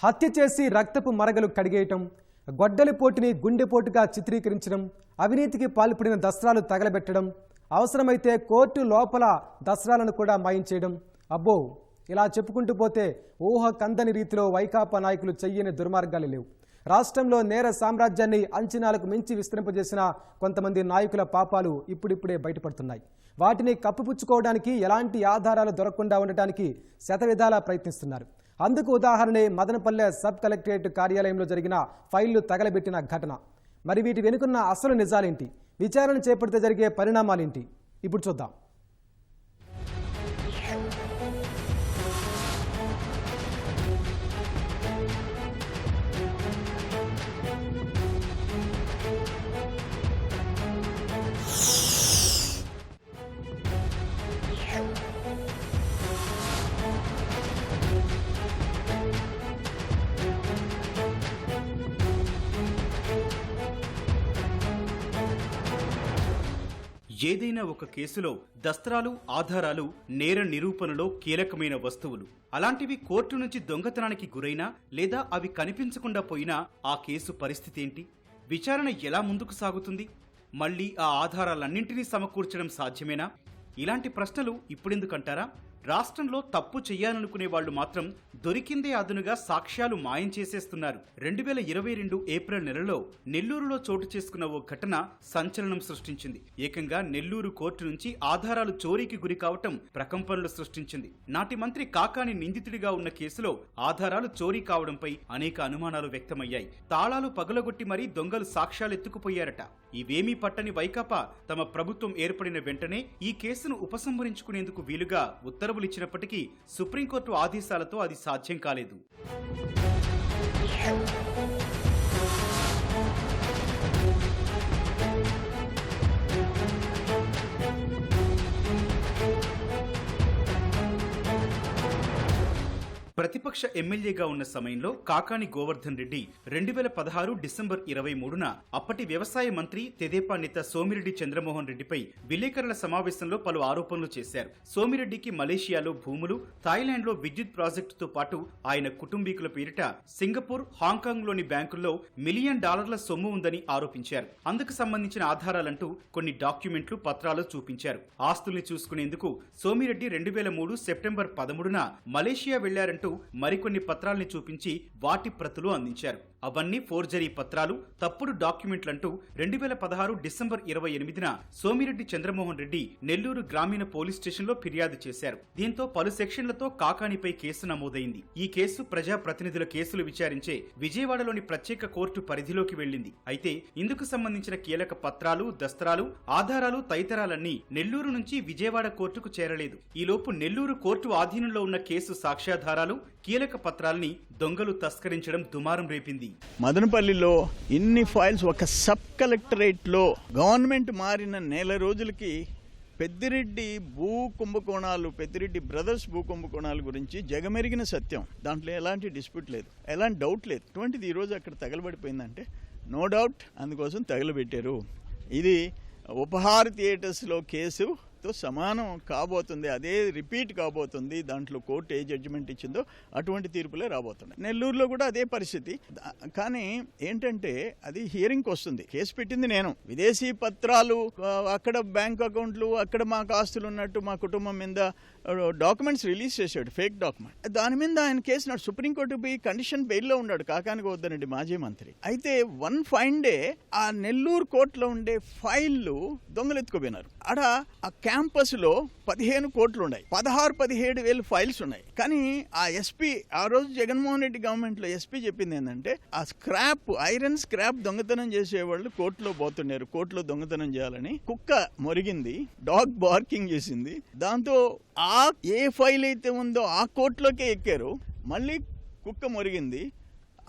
హత్య చేసి రక్తపు మరగలు కడిగేయటం గొడ్డలిపోటుని గుండెపోటుగా చిత్రీకరించడం అవినీతికి పాల్పడిన దస్త్రాలు తగలబెట్టడం అవసరమైతే కోర్టు లోపల దస్త్రాలను కూడా మాయించేయడం అబ్బో! ఇలా చెప్పుకుంటూ పోతే ఊహ కందని రీతిలో వైకాపా నాయకులు చెయ్యని దుర్మార్గాలు లేవు. రాష్ట్రంలో నేర సామ్రాజ్యాన్ని అంచనాలకు మించి విస్తరింపజేసిన కొంతమంది నాయకుల పాపాలు ఇప్పుడిప్పుడే బయటపడుతున్నాయి. వాటిని కప్పిపుచ్చుకోవడానికి ఎలాంటి ఆధారాలు దొరకకుండా ఉండటానికి శతవిధాలా ప్రయత్నిస్తున్నారు. అందుకు ఉదాహరణే మదనపల్లె సబ్ కలెక్టరేట్ కార్యాలయంలో జరిగిన ఫైళ్ళు తగలబెట్టిన ఘటన. మరి వీటి వెనుకున్న అసలు నిజాలేంటి? విచారణ చేపడితే జరిగే పరిణామాలేంటి? ఇప్పుడు చూద్దాం. ఏదైనా ఒక కేసులో దస్త్రాలు ఆధారాలు నేర నిరూపణలో కీలకమైన వస్తువులు. అలాంటివి కోర్టు నుంచి దొంగతనానికి గురైనా లేదా అవి కనిపించకుండా పోయినా ఆ కేసు పరిస్థితి ఏంటి? విచారణ ఎలా ముందుకు సాగుతుంది? మళ్ళీ ఆ ఆధారాలన్నింటినీ సమకూర్చడం సాధ్యమేనా? ఇలాంటి ప్రశ్నలు ఇప్పుడెందుకంటారా? రాష్ట్రంలో తప్పు చేయాలనుకునే వాళ్ళు మాత్రం దొరికిందే అదునుగా సాక్ష్యాలు మాయం చేసేస్తున్నారు. రెండు వేల ఇరవై రెండు ఏప్రిల్ నెలలో నెల్లూరులో చోటు చేసుకున్న ఓ ఘటన సంచలనం సృష్టించింది. ఏకంగా నెల్లూరు కోర్టు నుంచి ఆధారాలు చోరీకి గురి కావటం ప్రకంపనలు సృష్టించింది. నాటి మంత్రి కాకాని నిందితుడిగా ఉన్న కేసులో ఆధారాలు చోరీ కావడంపై అనేక అనుమానాలు వ్యక్తమయ్యాయి. తాళాలు పగలగొట్టి మరీ దొంగలు సాక్ష్యాలు ఎత్తుకుపోయారట ఇవేమీ పట్టని వైకాపా తమ ప్రభుత్వం ఏర్పడిన వెంటనే ఈ కేసును ఉపసంహరించుకునేందుకు వీలుగా ఉత్తర్వులు ఇచ్చినప్పటికీ సుప్రీంకోర్టు ఆదేశాలతో అది సాధ్యం కాలేదు. ప్రతిపక్ష ఎమ్మెల్యేగా ఉన్న సమయంలో కాకాని గోవర్ధన్ రెడ్డి రెండు వేల పదహారు డిసెంబర్ ఇరవై మూడున అప్పటి వ్యవసాయ మంత్రి తెదేపా నేత సోమిరెడ్డి చంద్రమోహన్ రెడ్డిపై విలేకరుల సమావేశంలో పలు ఆరోపణలు చేశారు. సోమిరెడ్డికి మలేషియాలో భూములు థాయిలాండ్లో విద్యుత్ ప్రాజెక్టుతో పాటు ఆయన కుటుంబీకుల పేరిట సింగపూర్ హాంకాంగ్లోని బ్యాంకుల్లో మిలియన్ డాలర్ల సొమ్ము ఉందని ఆరోపించారు. అందుకు సంబంధించిన ఆధారాలంటూ కొన్ని డాక్యుమెంట్లు పత్రాలు చూపించారు. ఆస్తుల్ని చూసుకునేందుకు సోమిరెడ్డి రెండు వేల మూడు సెప్టెంబర్ పదమూడున మలేషియా వెళ్ళారంటూ మరికొన్ని పత్రాల్ని చూపించి వాటి ప్రతులు అందించారు. అవన్నీ ఫోర్జరీ పత్రాలు తప్పుడు డాక్యుమెంట్లంటూ రెండు వేల పదహారు డిసెంబర్ ఇరవై ఎనిమిదిన సోమిరెడ్డి చంద్రమోహన్ రెడ్డి నెల్లూరు గ్రామీణ పోలీస్ స్టేషన్లో ఫిర్యాదు చేశారు. దీంతో పలు సెక్షన్లతో కాకానిపై కేసు నమోదైంది. ఈ కేసు ప్రజా ప్రతినిధుల కేసులు విచారించే విజయవాడలోని ప్రత్యేక కోర్టు పరిధిలోకి వెళ్ళింది అయితే ఇందుకు సంబంధించిన కీలక పత్రాలు దస్త్రాలు ఆధారాలు తదితరాలన్నీ నెల్లూరు నుంచి విజయవాడ కోర్టుకు చేరలేదు. ఈలోపు నెల్లూరు కోర్టు ఆధీనంలో ఉన్న కేసు సాక్ష్యాధారాలు కీలక పత్రాల్ని దొంగలు తస్కరించడం దుమారం రేపింది. మదనపల్లిలో ఇన్ని ఫైల్స్ ఒక సబ్ కలెక్టరేట్లో గవర్నమెంట్ మారిన నెల రోజులకి పెద్దిరెడ్డి భూ కుంభకోణాలు పెద్దిరెడ్డి బ్రదర్స్ భూ కుంభకోణాల గురించి జగమెరిగిన సత్యం. దాంట్లో ఎలాంటి డిస్ప్యూట్ లేదు. ఎలాంటి డౌట్ లేదు. అటువంటిది ఈరోజు అక్కడ తగలబడిపోయిందంటే నో డౌట్ అందుకోసం తగలబెట్టారు. ఇది ఉపహార థియేటర్స్లో కేసు. తో సమానం కాబోతుంది అదే రిపీట్ కాబోతుంది దాంట్లో కోర్టు ఏ జడ్జిమెంట్ ఇచ్చిందో అటువంటి తీర్పులే రాబోతున్నాయి. నెల్లూరులో కూడా అదే పరిస్థితి. కానీ ఏంటంటే అది హియరింగ్కి వస్తుంది. కేసు పెట్టింది నేను. విదేశీ పత్రాలు అక్కడ బ్యాంక్ అకౌంట్లు అక్కడ మాకు ఆస్తులు ఉన్నట్టు మా కుటుంబం మీద డాక్యుమెంట్స్ రిలీజ్ చేశాడు ఫేక్ డాక్యుమెంట్ దాని మీద ఆయన కేసు నాడు సుప్రీంకోర్టు పోయి కండిషన్ బెయిల్లో ఉన్నాడు కాకానికి వద్దనండి మాజీ మంత్రి. అయితే వన్ ఫైన్ డే ఆ నెల్లూరు కోర్టులో ఉండే ఫైళ్ళు దొంగలు ఎత్తుకుపోయినారు. క్యాంపస్లో క్యాంపస్లో పదిహేను కోట్లు ఉన్నాయి పదహారు పదిహేడు వేలు ఫైల్స్ ఉన్నాయి. కానీ ఆ ఎస్పీ ఆ రోజు జగన్మోహన్ రెడ్డి గవర్నమెంట్లో ఎస్పీ చెప్పింది ఏంటంటే ఆ స్క్రాప్ ఐరన్ స్క్రాప్ దొంగతనం చేసేవాళ్ళు కోర్టులో పోతున్నారు కోర్టులో దొంగతనం చేయాలని. కుక్క మొరిగింది డాగ్ బార్కింగ్ చేసింది. దాంతో ఆ ఏ ఫైల్ అయితే ఉందో ఆ కోర్టులోకే ఎక్కారు. మళ్ళీ కుక్క మొరిగింది.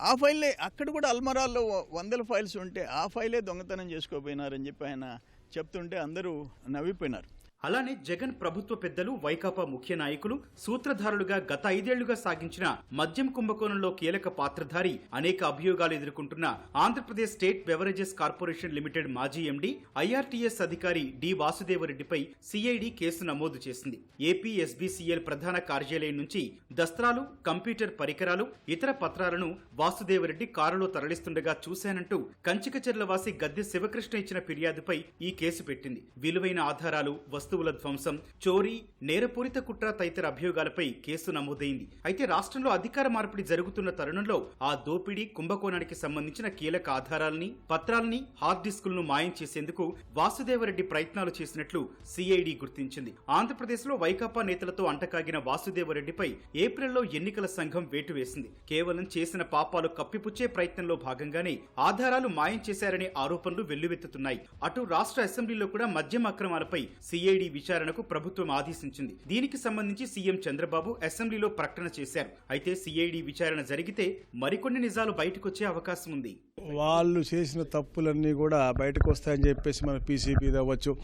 ఆ ఫైలే అక్కడ కూడా అల్మరాల్లో వందల ఫైల్స్ ఉంటే ఆ ఫైలే దొంగతనం చేసుకోపోయినారని చెప్పి ఆయన చెప్తుంటే అందరూ నవ్విపోయినారు. అలానే జగన్ ప్రభుత్వ పెద్దలు వైకాపా ముఖ్య నాయకులు సూత్రధారులుగా గత ఐదేళ్ళుగా సాగించిన మద్యం కుంభకోణంలో కీలక పాత్రధారి అనేక అభియోగాలు ఎదుర్కొంటున్న Andhra Pradesh state beverages corporation limited మాజీ ఎండీ ఐఆర్టీఎస్ అధికారి డి వాసుదేవరెడ్డిపై సిఐడి కేసు నమోదు చేసింది. ఏపీ ఎస్బీసీఎల్ ప్రధాన కార్యాలయం నుంచి దస్త్రాలు కంప్యూటర్ పరికరాలు ఇతర పత్రాలను వాసుదేవరెడ్డి కారులో తరలిస్తుండగా చూశానంటూ కంచికచెర్ల వాసి గద్దె శివకృష్ణ ఇచ్చిన ఫిర్యాదుపై ఈ కేసు పెట్టింది. విలువైన ఆధారాలు వస్తువుల ధ్వంసం చోరీ నేరపూరిత కుట్ర తదితర అభియోగాలపై కేసు నమోదైంది. అయితే రాష్ట్రంలో అధికార మార్పిడి జరుగుతున్న తరుణంలో ఆ దోపిడీ కుంభకోణానికి సంబంధించిన కీలక ఆధారాల్ని పత్రాల్ని హార్డ్ డిస్కులను మాయం చేసేందుకు వాసుదేవరెడ్డి ప్రయత్నాలు చేసినట్లు సిఐడి గుర్తించింది. ఆంధ్రప్రదేశ్లో వైకాపా నేతలతో అంటకాగిన వాసుదేవరెడ్డిపై ఏప్రిల్లో ఎన్నికల సంఘం వేటు వేసింది. కేవలం చేసిన పాపాలు కప్పిపుచ్చే ప్రయత్నంలో భాగంగానే ఆధారాలు మాయం చేశారనే ఆరోపణలు వెల్లువెత్తుతున్నాయి. అటు రాష్ట్ర అసెంబ్లీలో కూడా మద్యం అక్రమాలపై సిఐడి విచారణకు ప్రభుత్వం ఆదేశించింది. దీనికి సంబంధించి సీఎం చంద్రబాబు అసెంబ్లీలో ప్రకటన చేశారు. అయితే సిఐడి విచారణ జరిగితే మరికొన్ని నిజాలు బయటకొచ్చే అవకాశం ఉంది. వాళ్ళు చేసిన తప్పులన్నీ కూడా బయటకు వస్తాయని చెప్పేసి మన పీసీపీ అవ్వచ్చు.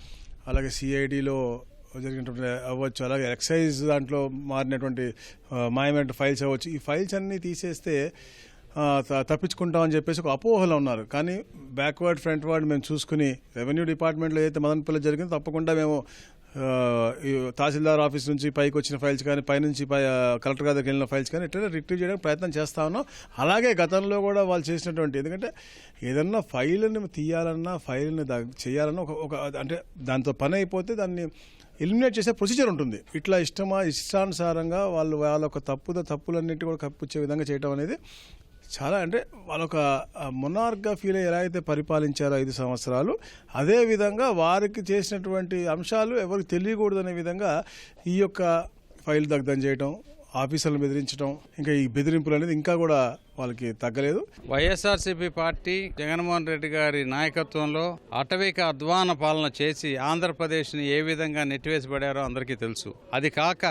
అలాగే సిఐడిలో జరిగినటువంటి అవ్వచ్చు. అలాగే ఎక్సైజ్ దాంట్లో మారినటువంటి ఆ, మాయమైన ఫైల్స్ అవ్వచ్చు. ఈ ఫైల్స్ అన్నీ తీసేస్తే తప్పించుకుంటామని చెప్పేసి ఒక అపోహలో ఉన్నారు. కానీ బ్యాక్వర్డ్ ఫ్రంట్ వర్డ్ మేము చూసుకుని రెవెన్యూ డిపార్ట్మెంట్లో ఏదైతే మదనపల్లి జరిగిందో తప్పకుండా మేము ఈ తహసీల్దార్ ఆఫీస్ నుంచి పైకి వచ్చిన ఫైల్స్ కానీ పైనుంచి పై కలెక్టర్ గారికి వెళ్ళిన ఫైల్స్ కానీ ఇట్లా రిట్రీవ్ చేయడానికి ప్రయత్నం చేస్తా ఉన్నాం. అలాగే గతంలో కూడా వాళ్ళు చేసినటువంటి ఎందుకంటే ఏదన్నా ఫైల్ని తీయాలన్నా ఫైల్ని చేయాలన్నా ఒక ఒక అంటే దాంతో పని అయిపోతే దాన్ని ఎలిమినేట్ చేసే ప్రొసీజర్ ఉంటుంది. ఇట్లా ఇష్టమా ఇష్టానుసారంగా వాళ్ళు వాళ్ళ యొక్క తప్పుద తప్పులన్నింటి కూడా కప్పిచ్చే విధంగా చేయడం అనేది చాలా అంటే వాళ్ళొక మొనార్గా ఫీల్ అయ్యి ఎలా అయితే పరిపాలించారో ఐదు సంవత్సరాలు అదే విధంగా వారికి చేసినటువంటి అంశాలు ఎవరికి తెలియకూడదనే విధంగా ఈ యొక్క ఫైల్ దగ్ధం చేయటం ఆఫీసర్లను బెదిరించడం ఇంకా ఈ బెదిరింపులు అనేది ఇంకా కూడా వాళ్ళకి తగ్గలేదు. వైఎస్ఆర్సీపీ పార్టీ జగన్మోహన్ రెడ్డి గారి నాయకత్వంలో అటవిక అధ్వాన పాలన చేసి ఆంధ్రప్రదేశ్ని ఏ విధంగా నెట్టివేసిపడారో అందరికీ తెలుసు. అది కాక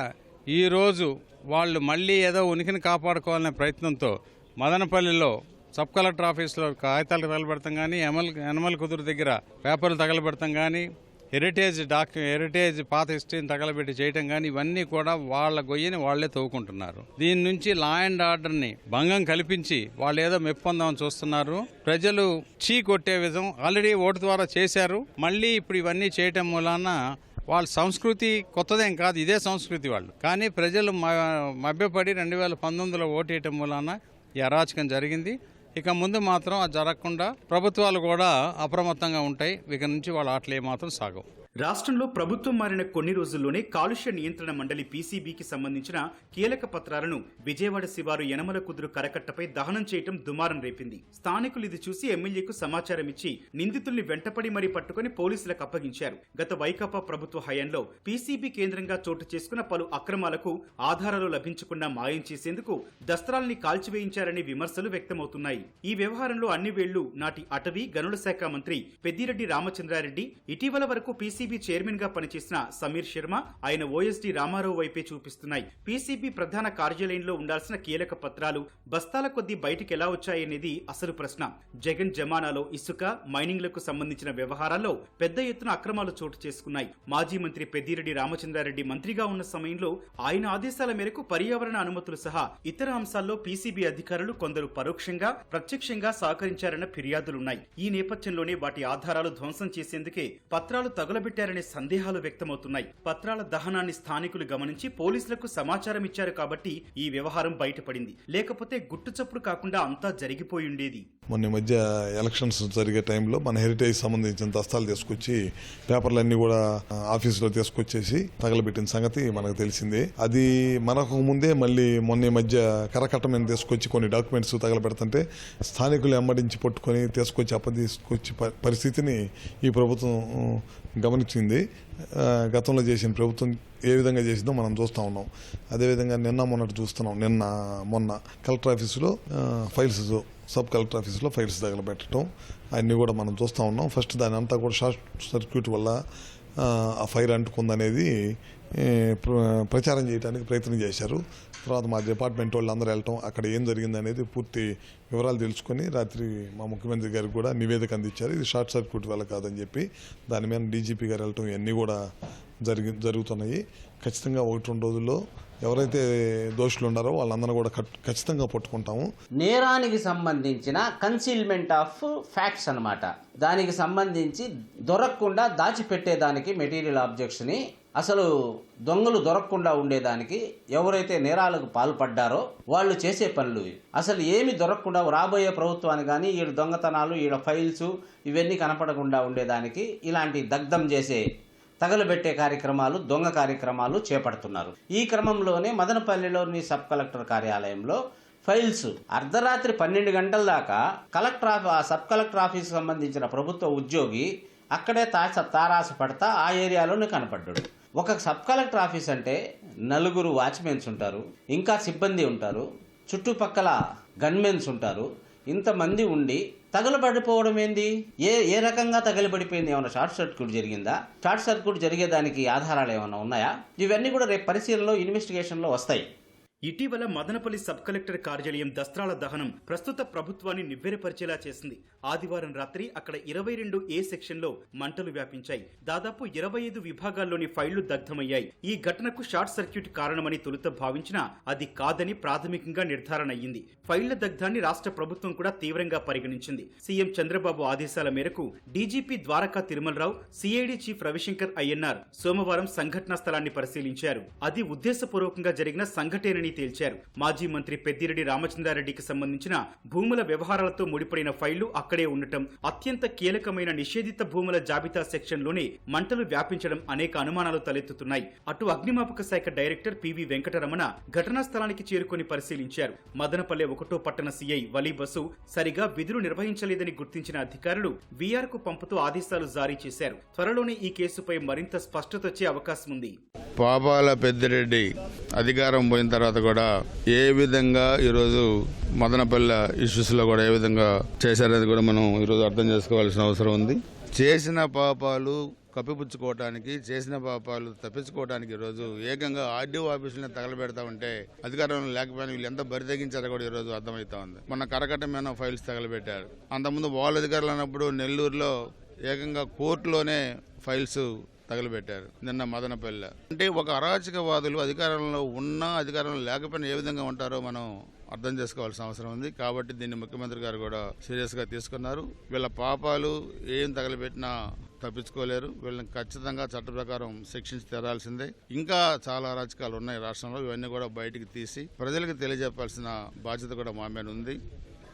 ఈ రోజు వాళ్ళు మళ్ళీ ఏదో ఉనికిని కాపాడుకోవాలనే ప్రయత్నంతో మదనపల్లిలో సబ్ కలెక్టర్ ఆఫీస్లో కాగితాలు తగలబెడతాం కానీ ఎమల్ ఎనమల్ కుదురు దగ్గర పేపర్లు తగలబెడతాం కానీ హెరిటేజ్ డాక్ హెరిటేజ్ పాత హిస్టరీని తగలబెట్టి చేయటం కానీ ఇవన్నీ కూడా వాళ్ళ గొయ్యని వాళ్ళే తవ్వుకుంటున్నారు. దీని నుంచి లా అండ్ ఆర్డర్ని భంగం కల్పించి వాళ్ళు ఏదో మెప్పొందామని చూస్తున్నారు. ప్రజలు చీ కొట్టే విధం ఆల్రెడీ ఓటు ద్వారా చేశారు. మళ్ళీ ఇప్పుడు ఇవన్నీ చేయటం మూలాన వాళ్ళ సంస్కృతి కొత్తదేం కాదు ఇదే సంస్కృతి వాళ్ళు. కానీ ప్రజలు మ- మభ్యపడి రెండు వేల పంతొమ్మిదిలో ఓటేయటం మూలాన ఈ అరాచకం జరిగింది. ఇక ముందు మాత్రం అది జరగకుండా ప్రభుత్వాలు కూడా అప్రమత్తంగా ఉంటాయి. ఇక నుంచి వాళ్ళ ఆటలు ఏమాత్రం సాగవు. రాష్ట్రంలో ప్రభుత్వం మారిన కొన్ని రోజుల్లోనే కాలుష్య నియంత్రణ మండలి పీసీబీకి సంబంధించిన కీలక పత్రాలను విజయవాడ శివారు యనమల కుదురు కరకట్టపై దహనం చేయటం దుమారం రేపింది. స్థానికులు ఇది చూసి ఎమ్మెల్యేకు సమాచారం ఇచ్చి నిందితుల్ని వెంటపడి మరీ పట్టుకుని పోలీసులకు అప్పగించారు. గత వైకాపా ప్రభుత్వ హయాంలో పీసీబీ కేంద్రంగా చోటు చేసుకున్న పలు అక్రమాలకు ఆధారాలు లభించకుండా మాయం చేసేందుకు దస్త్రాల్ని కాల్చివేయించారనే విమర్శలు వ్యక్తమవుతున్నాయి. ఈ వ్యవహారంలో అన్ని వేళ్ళు నాటి అటవీ గనుల శాఖ మంత్రి పెద్దిరెడ్డి రామచంద్రారెడ్డి ఇటీవల వరకు పీసీ పీసీబీ చైర్మన్గా పనిచేసిన సమీర్ శర్మ ఆయన ఓఎస్డీ రామారావు వైపే చూపిస్తున్నాయి. పీసీబీ ప్రధాన కార్యాలయంలో ఉండాల్సిన కీలక పత్రాలు బస్తాల కొద్దీ బయటికి ఎలా వచ్చాయనేది అసలు ప్రశ్న. జగన్ జమానాలో ఇసుక మైనింగ్లకు సంబంధించిన వ్యవహారాల్లో పెద్ద ఎత్తున అక్రమాలు చోటు చేసుకున్నాయి. మాజీ మంత్రి పెద్దిరెడ్డి రామచంద్రారెడ్డి మంత్రిగా ఉన్న సమయంలో ఆయన ఆదేశాల మేరకు పర్యావరణ అనుమతులు సహా ఇతర అంశాల్లో పీసీబీ అధికారులు కొందరు పరోక్షంగా ప్రత్యక్షంగా సహకరించారన్న ఫిర్యాదులున్నాయి. ఈ నేపథ్యంలోనే వాటి ఆధారాలు ధ్వంసం చేసేందుకే పత్రాలు పెట్టారనే సందేహాలు వ్యక్తమవుతున్నాయి. పత్రాల దహనాన్ని స్థానికులు గమనించి పోలీసులకు సమాచారం ఇచ్చారు కాబట్టి ఈ వ్యవహారం బయటపడింది. లేకపోతే గుట్టుచప్పుడు కాకుండా అంతా జరిగిపోయి ఉండేది. మొన్న మధ్య ఎలక్షన్స్ జరిగే టైంలో మన హెరిటేజ్ సంబంధించిన దస్తాలు తీసుకొచ్చి పేపర్లన్నీ కూడా ఆఫీసులో తీసుకొచ్చేసి తగలబెట్టిన సంగతి మనకు తెలిసిందే. అది మనకు ముందే మళ్ళీ మొన్న మధ్య కరకట్టమైన తీసుకొచ్చి కొన్ని డాక్యుమెంట్స్ తగలబెడుతుంటే స్థానికులు ఎమ్మడించి పట్టుకొని తీసుకొచ్చి అప్ప తీసుకొచ్చి పరిస్థితిని ఈ ప్రభుత్వం గమని అనిపించింది గతంలో చేసిన ప్రభుత్వం ఏ విధంగా చేసిందో మనం చూస్తూ ఉన్నాం. అదేవిధంగా నిన్న మొన్నటి చూస్తున్నాం. నిన్న మొన్న కలెక్టర్ ఆఫీసులో ఫైల్స్ సబ్ కలెక్టర్ ఆఫీసులో ఫైల్స్ తగలబెట్టడం అన్నీ కూడా మనం చూస్తూ ఉన్నాం. ఫస్ట్ దాని అంతా కూడా షార్ట్ సర్క్యూట్ వల్ల ఆ, ఫైర్ అంటుకుందనేది ప్ర- ప్రచారం చేయడానికి ప్రయత్నం చేశారు. తర్వాత మా డిపార్ట్మెంట్ వాళ్ళు అందరూ వెళ్ళటం అక్కడ ఏం జరిగింది అనేది పూర్తి వివరాలు తెలుసుకొని రాత్రి మా ముఖ్యమంత్రి గారికి కూడా నివేదిక అందించారు. ఇది షార్ట్ సర్క్యూట్ వల్ల కాదని చెప్పి దాని మీద డీజీపీ గారు వెళ్ళటం ఇవన్నీ కూడా జరిగి జరుగుతున్నాయి. ఖచ్చితంగా ఒకటి రెండు రోజుల్లో ఎవరైతే దోషులు ఉన్నారో వాళ్ళందరూ కూడా ఖచ్చితంగా పట్టుకుంటాము. నేరానికి సంబంధించిన కన్సీల్మెంట్ ఆఫ్ ఫ్యాక్ట్స్ అన్నమాట. దానికి సంబంధించి దొరకకుండా దాచిపెట్టేదానికి మెటీరియల్ ఆబ్జెక్ట్స్ని అసలు దొంగలు దొరకకుండా ఉండేదానికి ఎవరైతే నేరాలకు పాల్పడ్డారో వాళ్ళు చేసే పనులు అసలు ఏమి దొరకకుండా రాబోయే ప్రభుత్వానికి కానీ ఈడ దొంగతనాలు ఈడ ఫైల్స్ ఇవన్నీ కనపడకుండా ఉండేదానికి ఇలాంటి దగ్ధం చేసే తగలబెట్టే కార్యక్రమాలు దొంగ కార్యక్రమాలు చేపడుతున్నారు. ఈ క్రమంలోనే మదనపల్లిలోని సబ్ కలెక్టర్ కార్యాలయంలో ఫైల్స్ అర్ధరాత్రి పన్నెండు గంటల దాకా కలెక్టర్ ఆఫ్ ఆ సబ్ కలెక్టర్ ఆఫీస్ సంబంధించిన ప్రభుత్వ ఉద్యోగి అక్కడే తాస తారాస పడతా ఆ ఏరియాలోనే కనపడ్డాడు. ఒక సబ్ కలెక్టర్ ఆఫీస్ అంటే నలుగురు వాచ్మెన్స్ ఉంటారు ఇంకా సిబ్బంది ఉంటారు చుట్టుపక్కల గన్మెన్స్ ఉంటారు ఇంతమంది ఉండి తగలబడిపోవడం ఏంది? ఏ ఏ రకంగా తగలబడిపోయింది? ఏమైనా షార్ట్ సర్క్యూట్ జరిగిందా? షార్ట్ సర్క్యూట్ జరిగేదానికి ఆధారాలు ఏమైనా ఉన్నాయా? ఇవన్నీ కూడా రేపు పరిశీలనలో ఇన్వెస్టిగేషన్లో వస్తాయి. ఇటీవల మదనపల్లి సబ్ కలెక్టర్ కార్యాలయం దస్త్రాల దహనం ప్రస్తుత ప్రభుత్వాన్ని నివ్వెరపరిచేలా చేసింది. ఆదివారం రాత్రి అక్కడ ఇరవై రెండు ఏ సెక్షన్లో మంటలు వ్యాపించాయి. దాదాపు ఇరవై ఐదు విభాగాల్లోని ఫైళ్ళు దగ్ధమయ్యాయి. ఈ ఘటనకు షార్ట్ సర్క్యూట్ కారణమని తొలుత భావించినా అది కాదని ప్రాథమికంగా నిర్ధారణ అయ్యింది. ఫైళ్ళ దగ్ధాన్ని రాష్ట్ర ప్రభుత్వం కూడా తీవ్రంగా పరిగణించింది. సీఎం చంద్రబాబు ఆదేశాల మేరకు DGP Dwaraka Tirumala Rao CID chief Ravishankar Ayyannar సోమవారం సంఘటనా స్థలాన్ని పరిశీలించారు. అది ఉద్దేశపూర్వకంగా జరిగిన సంఘటన సంఘటనని తేల్చారు. మాజీ మంత్రి పెద్దిరెడ్డి రామచంద్రారెడ్డికి సంబంధించిన భూముల వ్యవహారాలతో ముడిపడిన ఫైళ్ళు అక్కడే ఉండటం అత్యంత కీలకమైన నిషేధిత భూముల జాబితా సెక్షన్లోనే మంటలు వ్యాపించడం అనేక అనుమానాలు తలెత్తుతున్నాయి. అటు అగ్నిమాపక శాఖ డైరెక్టర్ పివి వెంకటరమణ ఘటనా స్థలానికి చేరుకొని పరిశీలించారు. మదనపల్లె ఒకటో పట్టణ సీఐ వలీ బసు సరిగా విధులు నిర్వహించలేదని గుర్తించిన అధికారులు వీఆర్కు పంపుతూ ఆదేశాలు జారీ చేశారు. త్వరలోనే ఈ కేసుపై మరింత స్పష్టత వచ్చే అవకాశం ఉంది పాపాల పెద్దిరెడ్డి అధికారం పోయిన తర్వాత కూడా ఏ విధంగా ఈరోజు మదనపల్లె ఇష్యూస్లో కూడా ఏ విధంగా చేశారనేది కూడా మనం ఈరోజు అర్థం చేసుకోవాల్సిన అవసరం ఉంది. చేసిన పాపాలు కప్పిపుచ్చుకోవటానికి చేసిన పాపాలు తప్పించుకోవడానికి ఈరోజు ఏకంగా ఆర్డీఓ ఆఫీసులను తగలబెడతా ఉంటే అధికారంలో లేకపోయినా వీళ్ళు ఎంత బరితెగించారో కూడా ఈరోజు అర్థమవుతా ఉంది. మొన్న కరకట్టమైన ఫైల్స్ తగలబెట్టారు. అంతకుముందు వాళ్ళ అధికారులు అన్నప్పుడు నెల్లూరులో ఏకంగా కోర్టులోనే ఫైల్స్ తగలబెట్టారు. నిన్న మదనపల్లె. అంటే ఒక అరాచకవాదులు అధికారంలో ఉన్నా అధికారంలో లేకపోయినా ఏ విధంగా ఉంటారో మనం అర్థం చేసుకోవాల్సిన అవసరం ఉంది. కాబట్టి దీన్ని ముఖ్యమంత్రి గారు కూడా సీరియస్గా తీసుకున్నారు. వీళ్ళ పాపాలు ఏం తగలబెట్టినా తప్పించుకోలేరు. వీళ్ళని ఖచ్చితంగా చట్ట ప్రకారం శిక్షించి తెరాల్సిందే. ఇంకా చాలా అరాచకాలు ఉన్నాయి రాష్ట్రంలో. ఇవన్నీ కూడా బయటికి తీసి ప్రజలకు తెలియజెప్పాల్సిన బాధ్యత కూడా మా మీద ఉంది.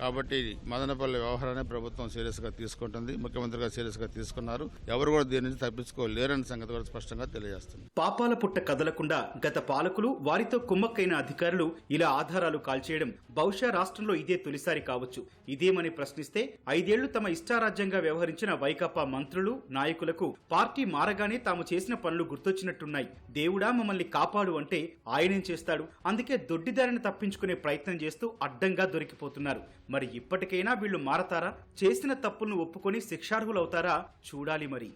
కాబట్టి మదనపల్లి వ్యవహారాన్ని ప్రభుత్వం సీరియస్గా తీసుకుంటుంది. ముఖ్యమంత్రి గారు సీరియస్గా తీసుకున్నారు. ఎవరు కూడా దీని నుంచి తప్పించుకోలేరని సంగతి కూడా స్పష్టంగా తెలియజేస్తుంది. పాపాల పుట్ట కదలకుండా గత పాలకులు వారితో కుమ్మక్కైన అధికారులు ఇలా ఆధారాలు కాల్చేయడం బహుశా రాష్ట్రంలో ఇదే తొలిసారి కావచ్చు. ఇదేమని ప్రశ్నిస్తే ఐదేళ్ళు తమ ఇష్టారాజ్యంగా వ్యవహరించిన వైకాపా మంత్రులు నాయకులకు పార్టీ మారగానే తాము చేసిన పనులు గుర్తొచ్చినట్టున్నాయి. దేవుడా మమ్మల్ని కాపాడు అంటే ఆయనేం చేస్తాడు? అందుకే దొడ్డిదారిని తప్పించుకునే ప్రయత్నం చేస్తూ అడ్డంగా దొరికిపోతున్నారు. మరి ఇప్పటికైనా వీళ్ళు మారతారా? చేసిన తప్పులను ఒప్పుకొని శిక్షార్హులవుతారా? చూడాలి మరి.